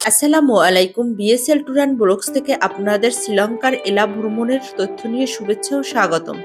আসসালামু আলাইকুম। BSL and blogs থেকে আপনাদের শ্রীলঙ্কার এলা ভ্রমণের তথ্য নিয়ে শুভেচ্ছা ও স্বাগতম।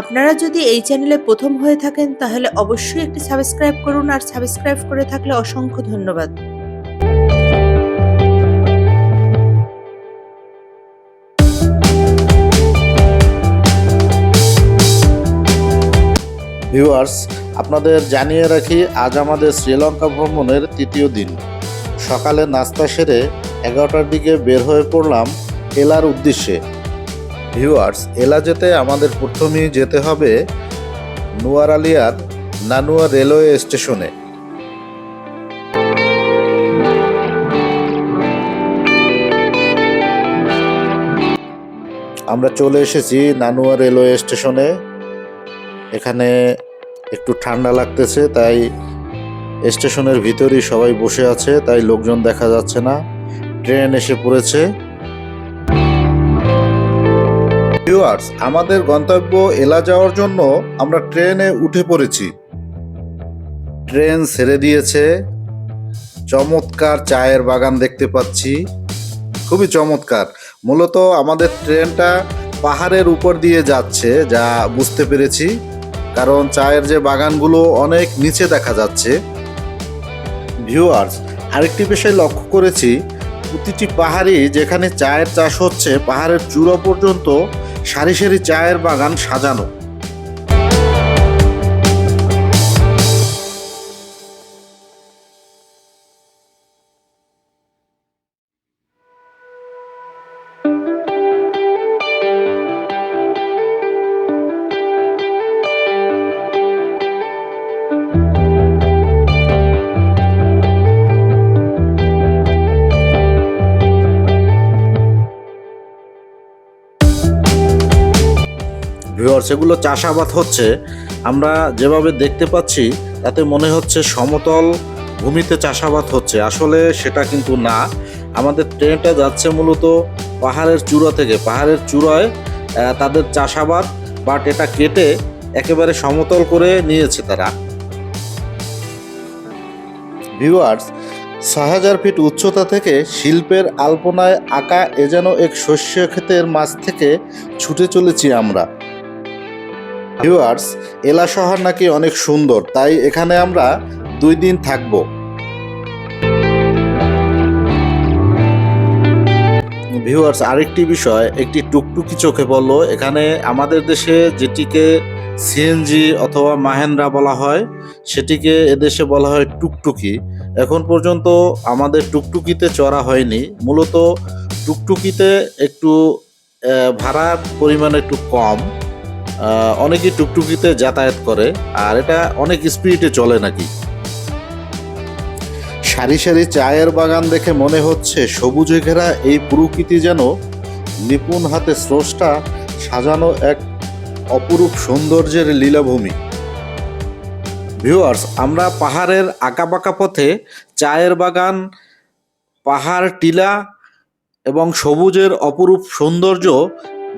আপনারা যদি এই চ্যানেলে প্রথম হয়ে থাকেন, তাহলে অবশ্যই একটি সাবস্ক্রাইব করুন আর সাবস্ক্রাইব করে থাকলে অসংখ্য ধন্যবাদ। ভিউয়ার্স আপনাদের জানিয়ে রাখি, আজ আমাদের শ্রীলঙ্কা ভ্রমণের তৃতীয় দিন। সকালে নাস্তা সেরে এগারোটার দিকে বের হয়ে পড়লাম এলার উদ্দেশ্যে। ভিউয়ার্স, এলা যেতে আমাদের প্রথমেই যেতে হবে নুয়ারালিয়ার নানুয়া রেলওয়ে স্টেশনে। আমরা চলে এসেছি নানুয়া রেলওয়ে স্টেশনে। এখানে একটু ঠান্ডা লাগতেছে, তাই স্টেশনের ভিতরেই সবাই বসে আছে, তাই লোকজন দেখা যাচ্ছে না। ট্রেন এসে পড়েছে। ভিউয়ার্স আমাদের গন্তব্য এলা যাওয়ার জন্য আমরা ট্রেনে উঠে পড়েছি। ট্রেন ছেড়ে দিয়েছে। চমৎকার চায়ের বাগান দেখতে পাচ্ছি। খুবই চমৎকার। মূলত আমাদের ট্রেনটা পাহাড়ের উপর দিয়ে যাচ্ছে, যা বুঝতে পেরেছি। কারণ চায়ের যে বাগানগুলো অনেক নিচে দেখা যাচ্ছে। ভিউয়ার্স আরেকটি বিষয় লক্ষ্য করেছি, প্রতিটি পাহাড়ি যেখানে চায়ের চাষ হচ্ছে, পাহাড়ের চূড়া পর্যন্ত সারি সারি চায়ের বাগান সাজানো। ভিউয়ার্স এগুলো চাষাবাদ হচ্ছে, আমরা যেভাবে দেখতে পাচ্ছি, তাতে মনে হচ্ছে সমতল ভূমিতে চাষাবাদ হচ্ছে। আসলে সেটা কিন্তু না। আমাদের ট্রেনটা যাচ্ছে মূলত পাহাড়ের চূড়া থেকে। পাহাড়ের চূড়ায় তাদের চাষাবাদ, বাট এটা কেটে একেবারে সমতল করে নিয়েছে তারা। ভিউয়ার্স ছয় হাজার ফিট উচ্চতা থেকে শিল্পের আলপনায় আঁকা এ যেন এক শস্য ক্ষেতের মাছ থেকে ছুটে চলেছি আমরা। ভিউয়ার্স এলা শহর নাকি অনেক সুন্দর, তাই এখানে আমরা দুই দিন থাকব। ভিউয়ার্স আরেকটি বিষয়, একটি টুকটুকি চোখে পড়ল, এখানে আমাদের দেশে যেটিকে সিএনজি অথবা মাহেন্দ্রা বলা হয়, সেটিকে এদেশে বলা হয় টুকটুকি। এখন পর্যন্ত আমাদের টুকটুকিতে চড়া হয়নি, মূলত টুকটুকিতে একটু ভাড়ার পরিমাণ একটু কম। আহ, অনেকেই টুকটুকিতে যাতায়াত করে আর এটা অনেক স্পিডে চলে নাকি? সারি সারি চায়ের বাগান দেখে মনে হচ্ছে সবুজে ঘেরা এই প্রকৃতি যেন নিপুণ হাতে স্রষ্টা সাজানো এক অপরূপ সৌন্দর্যের লীলাভূমি। ভিউয়ার্স আমরা পাহাড়ের আঁকাবাঁকা পথে চায়ের বাগান পাহাড় টিলা এবং সবুজের অপরূপ সৌন্দর্য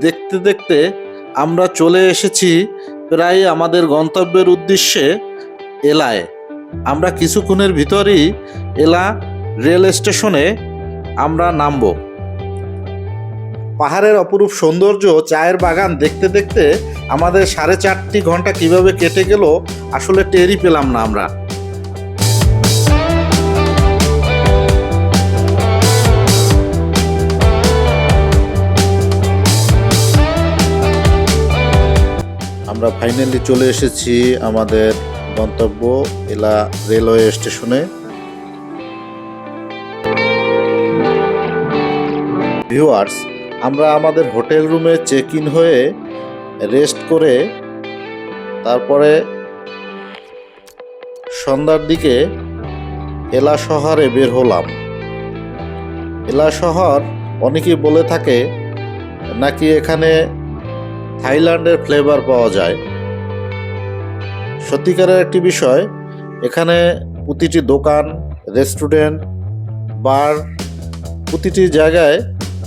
দেখতে দেখতে আমরা চলে এসেছি প্রায় আমাদের গন্তব্যের উদ্দেশ্যে এলায়। আমরা কিছুক্ষণের ভিতরেই এলা রেল স্টেশনে আমরা নামব। পাহাড়ের অপরূপ সৌন্দর্য, চায়ের বাগান দেখতে দেখতে আমাদের সাড়ে চারটি ঘণ্টা কীভাবে কেটে গেল, আসলে টেরই পেলাম না আমরা। আমরা ফাইনালি চলে এসেছি আমাদের গন্তব্য এলা রেলওয়ে স্টেশনে ভিউয়ার্স আমরা আমাদের হোটেল রুমে চেক ইন হয়ে রেস্ট করে তারপরে সন্ধ্যার দিকে এলা শহরে বের হলাম। এলা শহর অনেকেই বলে থাকে, নাকি এখানে থাইল্যান্ডের ফ্লেভার পাওয়া যায়। সত্যিকারের একটি বিষয়, এখানে প্রতিটি দোকান রেস্টুরেন্ট বার প্রতিটি জায়গায়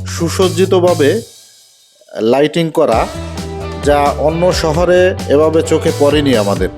সুসজ্জিতভাবে লাইটিং করা, যা অন্য শহরে এভাবে চোখে পড়েনি আমাদের।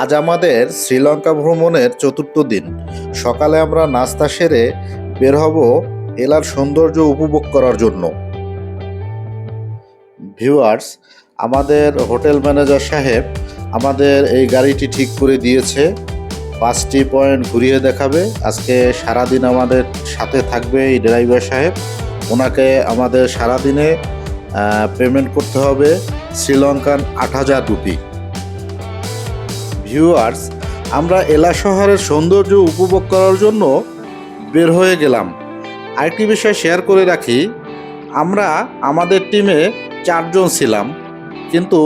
আজ আমাদের শ্রীলঙ্কা ভ্রমণের চতুর্থ দিন। সকালে আমরা নাস্তা সেরে বের হব এলার সৌন্দর্য উপভোগ করার জন্য। ভিউয়ার্স, আমাদের হোটেল ম্যানেজার সাহেব আমাদের এই গাড়িটি ঠিক করে দিয়েছে। পাঁচটি পয়েন্ট ঘুরিয়ে দেখাবে। আজকে সারাদিন আমাদের সাথে থাকবে এই ড্রাইভার সাহেব। ওনাকে আমাদের সারাদিনে পেমেন্ট করতে হবে শ্রীলঙ্কান আট হাজার রুপি। ভিউয়ার্স আমরা এলা শহরের সৌন্দর্য উপভোগ করার জন্য বের হয়ে গেলাম। আরেকটি বিষয় শেয়ার করে রাখি, আমরা আমাদের টিমে চারজন ছিলাম, কিন্তু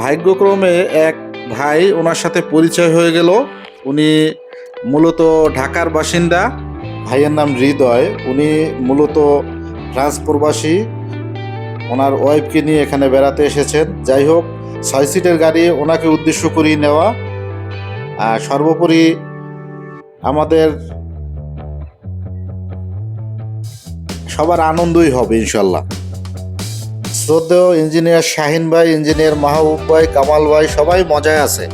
ভাগ্যক্রমে এক ভাই ওনার সাথে পরিচয় হয়ে গেল। উনি মূলত ঢাকার বাসিন্দা, ভাইয়ের নাম হৃদয়। উনি মূলত ফ্রান্স প্রবাসী, ওনার ওয়াইফকে নিয়ে এখানে বেড়াতে এসেছেন। যাই হোক, ছয় সিটের গাড়ি ওনাকে উদ্দেশ্য করিয়ে নেওয়া। সর্বোপরি আমাদের সবার আনন্দই হবে, ইনশাল্লাহ। শ্রদ্ধেয় ইঞ্জিনিয়ার শাহিন ভাই, ইঞ্জিনিয়ার মাহবুব ভাই, কামাল ভাই, সবাই মজায় আছে।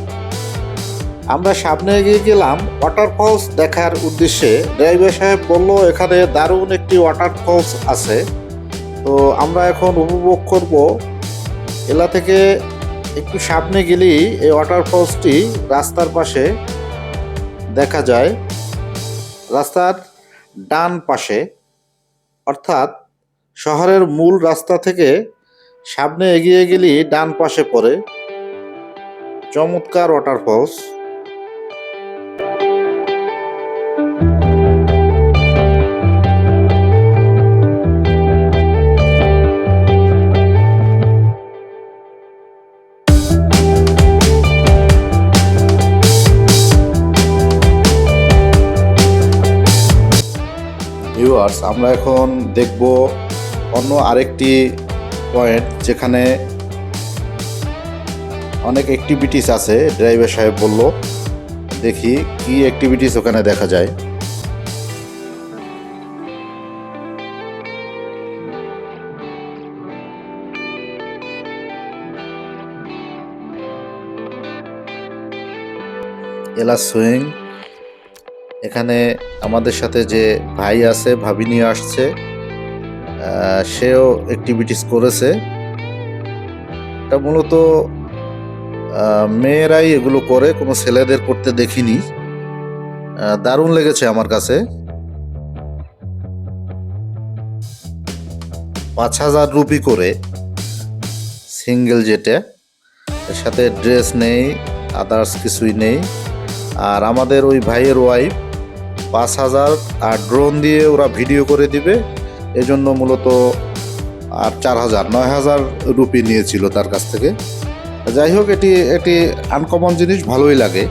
আমরা সামনে এগিয়ে গেলাম ওয়াটারফলস দেখার উদ্দেশ্যে। ড্রাইভার সাহেব বলল, এখানে দারুণ একটি ওয়াটারফলস আছে। তো আমরা এখন উপভোগ করব এলা থেকে একটু সামনে গেলেই এই ওয়াটারফলসটি রাস্তার পাশে দেখা যায়। রাস্তার ডান পাশে, অর্থাৎ শহরের মূল রাস্তা থেকে সামনে এগিয়ে গেলেই ডান পাশে পড়ে চমৎকার ওয়াটারফলস ভিউয়ার্স আমরা এখন দেখব অন্য আরেকটি পয়েন্ট যেখানে অনেক অ্যাক্টিভিটিস আছে। ড্রাইভার সাহেব বলল, দেখি কি অ্যাক্টিভিটিস ওখানে দেখা যায়? এলা সুইং এখানে আমাদের সাথে যে ভাই আছে ভাবি নিয়ে আসছে সেও অ্যাক্টিভিটিস করেছে। এটা মূলত মেয়েরাই এগুলো করে, কোনো ছেলেদের করতে দেখিনি। দারুণ লেগেছে আমার কাছে। পাঁচ হাজার রুপি করে সিঙ্গেল যেটা। এর সাথে ড্রেস নেই আদার্স কিছুই নেই। আর আমাদের ওই ভাইয়ের ওয়াইফ পাঁচ হাজার আর ড্রোন দিয়ে ওরা ভিডিও করে দিবে। এজন্য মূলত আর চার হাজার, নয় হাজার রুপি নিয়েছিল তার কাছ থেকে। যাই হোক, এটি একটি আনকমন জিনিস, ভালোই লাগে।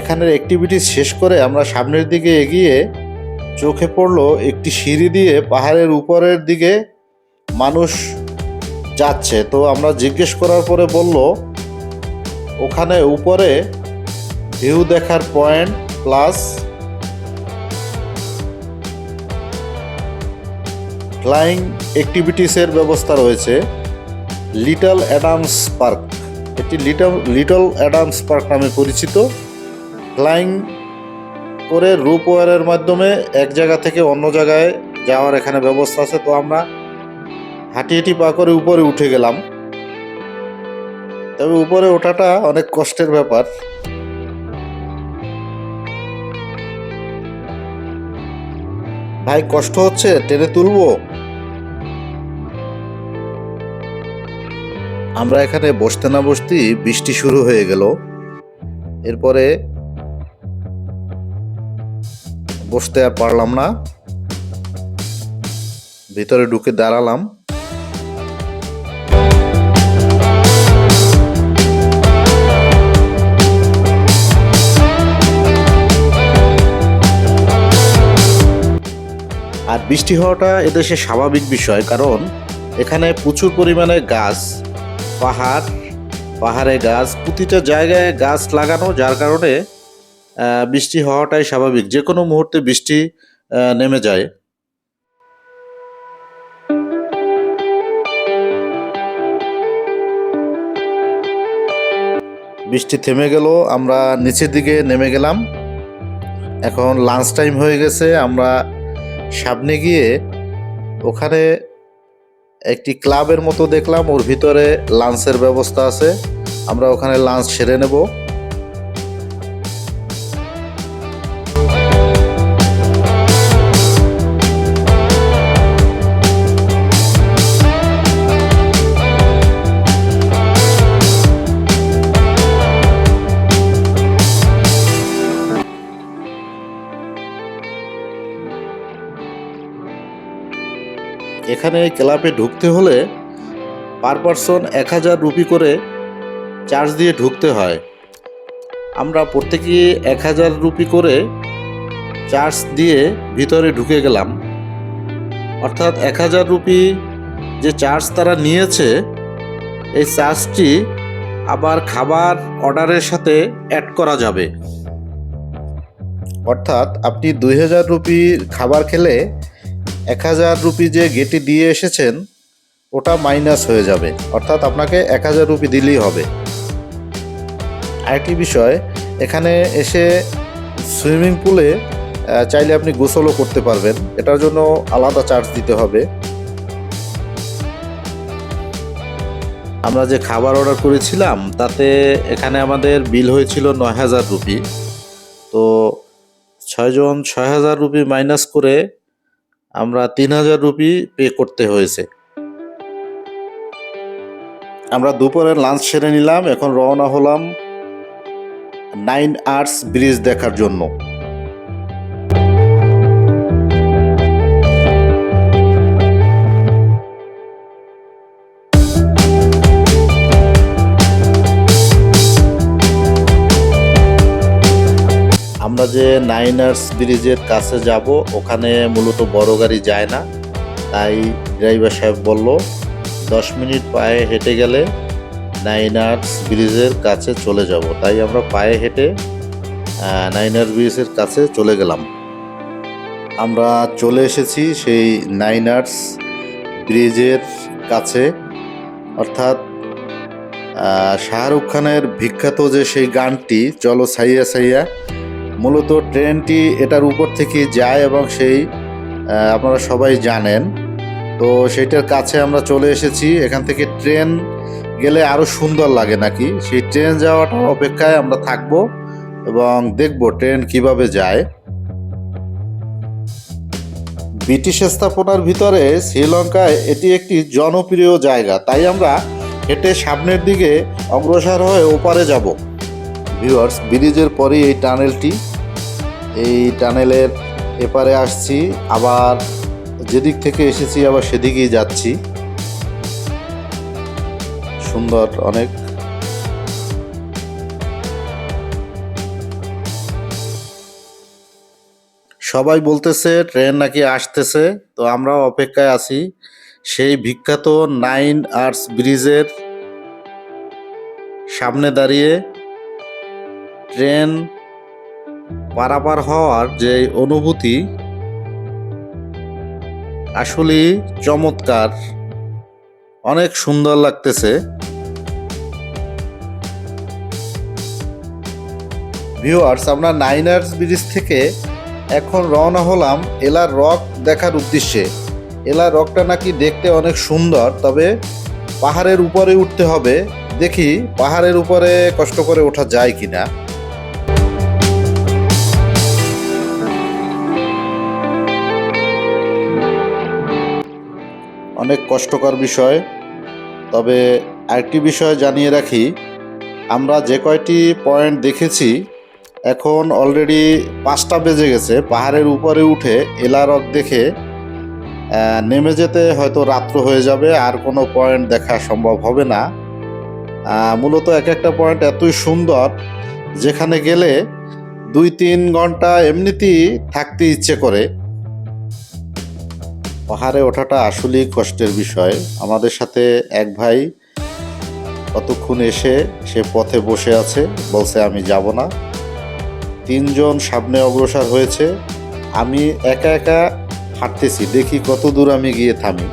এখানের অ্যাক্টিভিটি শেষ করে আমরা সামনের দিকে এগিয়ে চোখে পড়ল একটি সিঁড়ি দিয়ে পাহাড়ের উপরের দিকে মানুষ যাচ্ছে। তো আমরা জিজ্ঞেস করার পরে বলল, ওখানে উপরে ভিউ দেখার পয়েন্ট প্লাস ফ্লাইং অ্যাক্টিভিটিসের ব্যবস্থা রয়েছে। Little Adams park. এটি লিটল লিটল অ্যাডামস পার্ক নামে পরিচিত। ফ্লাইং করে রূপ ওয়ারের মাধ্যমে এক জায়গা থেকে অন্য জায়গায় যাওয়ার এখানে ব্যবস্থা আছে। তো আমরা হাঁটি হাঁটি পা করে উপরে উঠে গেলাম। তবে উপরে ওঠাটা অনেক কষ্টের ব্যাপার। ভাই, কষ্ট হচ্ছে? টেনে তুলবো? আমরা এখানে বসতে না বসতেই বৃষ্টি শুরু হয়ে গেল। এরপরে বসতে আর পারলাম না। ভিতরে ঢুকে দাঁড়ালাম। আর বৃষ্টি হওয়াটা এদেশে স্বাভাবিক বিষয়, কারণ এখানে প্রচুর পরিমাণে গাছ, পাহাড়, পাহাড়ে গাছ, প্রতিটা জায়গায় গাছ লাগানো, যার কারণে বৃষ্টি হওয়াটাই স্বাভাবিক। যে কোনো মুহূর্তে বৃষ্টি নেমে যায়। বৃষ্টি থেমে গেল, আমরা নিচের দিকে নেমে গেলাম। এখন লাঞ্চ টাইম হয়ে গেছে, আমরা সামনে গিয়ে ওখানে একটি ক্লাবের মতো দেখলাম, ওর ভিতরে লাঞ্চের ব্যবস্থা আছে। আমরা ওখানে লাঞ্চ সেরে নেব। এখানে ক্লাবে ঢুকতে হলে পার পারসন এক হাজার রুপি করে চার্জ দিয়ে ঢুকতে হয়। আমরা প্রত্যেকে এক হাজার রুপি করে চার্জ দিয়ে ভিতরে ঢুকে গেলাম। অর্থাৎ এক হাজার রুপি যে চার্জ তারা নিয়েছে, এই চার্জটি আবার খাবার অর্ডারের সাথে অ্যাড করা যাবে। অর্থাৎ আপনি দুই হাজার রুপির খাবার খেলে এক হাজার রুপি যে গেটে দিয়ে এসেছেন, ওটা মাইনাস হয়ে যাবে। অর্থাৎ আপনাকে এক হাজার রুপি দিলেই হবে। আরেকটি বিষয়, এখানে এসে সুইমিং পুলে চাইলে আপনি গোসলও করতে পারবেন। এটার জন্য আলাদা চার্জ দিতে হবে। আমরা যে খাবার অর্ডার করেছিলাম, তাতে এখানে আমাদের বিল হয়েছিল নয় হাজার রুপি। তো ছয়জন ছয় হাজার রুপি মাইনাস করে আমরা তিন হাজার রুপি পে করতে হয়েছে। আমরা দুপুরের লাঞ্চ সেরে নিলাম, এখন রওনা হলাম নাইন আর্টস ব্রিজ দেখার জন্য। যে নাইনার্স ব্রিজের কাছে যাব, ওখানে মূলত বড় গাড়ি যায় না। তাই ড্রাইভার সাহেব বলল, দশ মিনিট পায়ে হেঁটে গেলে নাইনার্স ব্রিজের কাছে চলে যাব। তাই আমরা পায়ে হেঁটে নাইনার ব্রিজের কাছে চলে গেলাম। আমরা চলে এসেছি সেই নাইনার্স ব্রিজের কাছে। অর্থাৎ শাহরুখ খানের বিখ্যাত যে সেই গানটি, চলো সাইয়া সাইয়া মূলত ট্রেনটি এটার উপর থেকে যায় এবং সেই আপনারা সবাই জানেন। তো সেইটার কাছে আমরা চলে এসেছি। এখান থেকে ট্রেন গেলে আরও সুন্দর লাগে নাকি? সেই ট্রেন যাওয়াটার অপেক্ষায় আমরা থাকব এবং দেখব ট্রেন কীভাবে যায়। ব্রিটিশ স্থাপনার ভিতরে শ্রীলঙ্কায় এটি একটি জনপ্রিয় জায়গা। তাই আমরা হেঁটে সামনের দিকে অগ্রসর হয়ে ওপারে যাব। ভিউয়ার্স, ব্রিজের পরে এই টানেলটি। এই টানেলের এপারে আসছি, আবার যেদিক থেকে এসেছি, আবার সেদিকেই যাচ্ছি। সুন্দর অনেক। সবাই বলতেছে, ট্রেন নাকি আসতেছে? তো আমরাও অপেক্ষায় আছি। সেই বিখ্যাত নাইন আর্টস ব্রিজের সামনে দাঁড়িয়ে ট্রেন পারাপার হওয়ার যে অনুভূতি, আসলে চমৎকার। অনেক সুন্দর লাগতেছে। ভিউয়ার্স, আমরা নাইনার্স ব্রিজ থেকে এখন রওনা হলাম এলার রক দেখার উদ্দেশ্যে। এলার রকটা নাকি দেখতে অনেক সুন্দর, তবে পাহাড়ের উপরে উঠতে হবে। দেখি পাহাড়ের উপরে কষ্ট করে ওঠা যায় কিনা। অনেক কষ্টকর বিষয়। তবে আরেকটি বিষয় জানিয়ে রাখি, আমরা যে কয়টি পয়েন্ট দেখেছি, এখন অলরেডি পাঁচটা বেজে গেছে। পাহাড়ের উপরে উঠে এলারক দেখে নেমে যেতে হয়তো রাত্র হয়ে যাবে, আর কোনো পয়েন্ট দেখা সম্ভব হবে না। মূলত এক একটা পয়েন্ট এতই সুন্দর, যেখানে গেলে দুই তিন ঘণ্টা এমনিতেই থাকতে ইচ্ছে করে। পাহাড়ে ওঠাটা আসলেই কষ্টের বিষয়। আমাদের সাথে এক ভাই কতক্ষণ এসে সে পথে বসে আছে, বলছে আমি যাব না। তিনজন সামনে অগ্রসর হয়েছে। আমি একা একা হাঁটতেছি, দেখি কত দূর আমি গিয়ে থামি।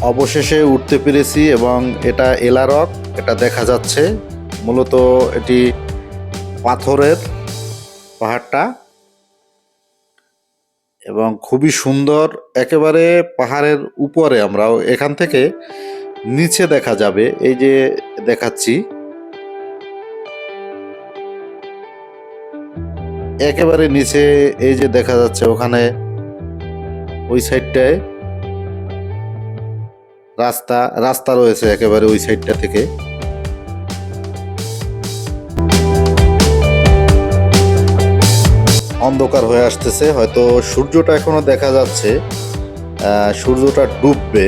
অবশেষে উঠতে পেরেছি এবং এটা এলারক এটা দেখা যাচ্ছে। মূলত এটি পাথরের পাহাড়টা। এবং খুবই সুন্দর একেবারে পাহাড়ের উপরে আমরা এখান থেকে নিচে দেখা যাবে, এই যে দেখাচ্ছি। একেবারে নিচে এই যে দেখা যাচ্ছে ওখানে ওই সাইডটায় রাস্তা রাস্তা রয়েছে একেবারে ওই সাইডটা থেকে। অন্ধকার হয়ে আসতেছে। হয়তো সূর্যটা এখনও দেখা যাচ্ছে। সূর্যটা ডুববে।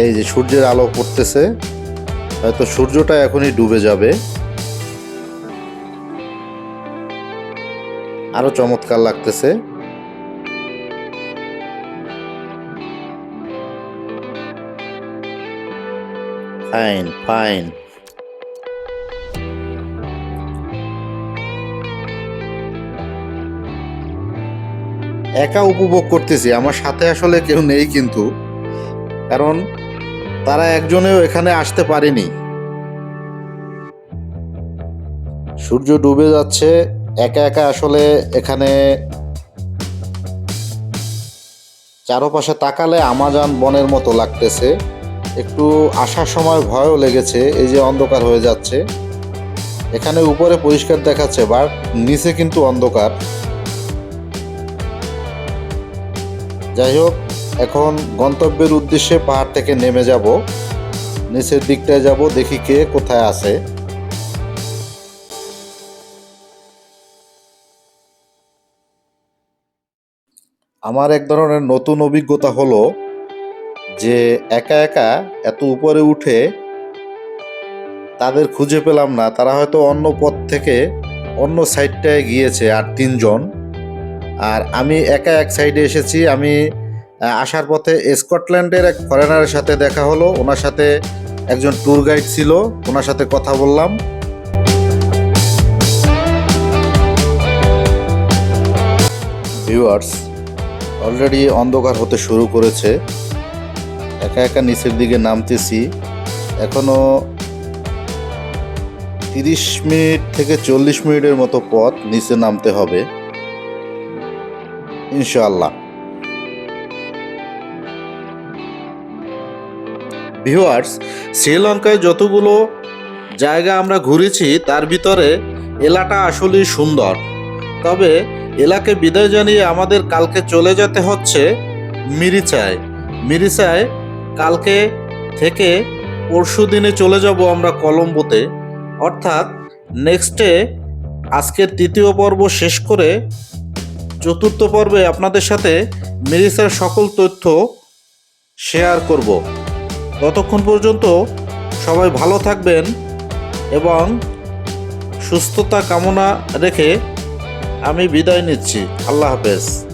এই যে সূর্যের আলো পড়তেছে। হয়তো সূর্যটা এখনই ডুবে যাবে। আরও চমৎকার লাগতেছে। ফাইন ফাইন একা উপভোগ করতেছি, আমার সাথে আসলে কেউ নেই কিন্তু। কারণ তারা একজনেও এখানে আসতে পারেনি। সূর্য ডুবে যাচ্ছে, একা একা আসলে এখানে চারপাশে তাকালে আমাজান বনের মতো লাগতেছে। একটু আসার সময় ভয়ও লেগেছে, এই যে অন্ধকার হয়ে যাচ্ছে। এখানে উপরে পরিষ্কার দেখাচ্ছে, বাট নিচে কিন্তু অন্ধকার। যাই হোক, এখন গন্তব্যের উদ্দেশ্যে পাহাড় থেকে নেমে যাব। নিচের দিকটায় যাব, দেখি কে কোথায় আছে। আমার এক ধরনের নতুন অভিজ্ঞতা হলো যে একা একা এত উপরে উঠে তাদের খুঁজে পেলাম না। তারা হয়তো অন্য পথ থেকে অন্য সাইডটায় গিয়েছে আর তিনজন। আর আমি একা এক সাইডে এসেছি। আমি আসার পথে স্কটল্যান্ডের এক ফরেনারের সাথে দেখা হলো। ওনার সাথে একজন ট্যুর গাইড ছিল। ওনার সাথে কথা বললাম। ভিউয়ার্স অলরেডি অন্ধকার হতে শুরু করেছে। একা একা নিচের দিকে নামতেছি। এখনও তিরিশ মিনিট থেকে চল্লিশ মিনিটের মতো পথ নিচে নামতে হবে। ইনশাআল্লাহ। ভিউয়ার্স শ্রীলঙ্কায় যতগুলো জায়গা আমরা ঘুরেছি, তার ভিতরে এলাটা আসলেই সুন্দর। তবে এলাকে বিদায় জানিয়ে আমাদের কালকে চলে যেতে হচ্ছে মিরিচায়। মিরিচায় কালকে থেকে পরশু দিনে চলে যাব আমরা কলম্বোতে। অর্থাৎ নেক্সটে আজকের তৃতীয় পর্ব শেষ করে চতুর্থ পর্বে আপনাদের সাথে মেরিসার সকল তথ্য শেয়ার করব। ততক্ষণ পর্যন্ত সবাই ভালো থাকবেন এবং সুস্থতা কামনা রেখে আমি বিদায় নিচ্ছি। আল্লাহ হাফেজ।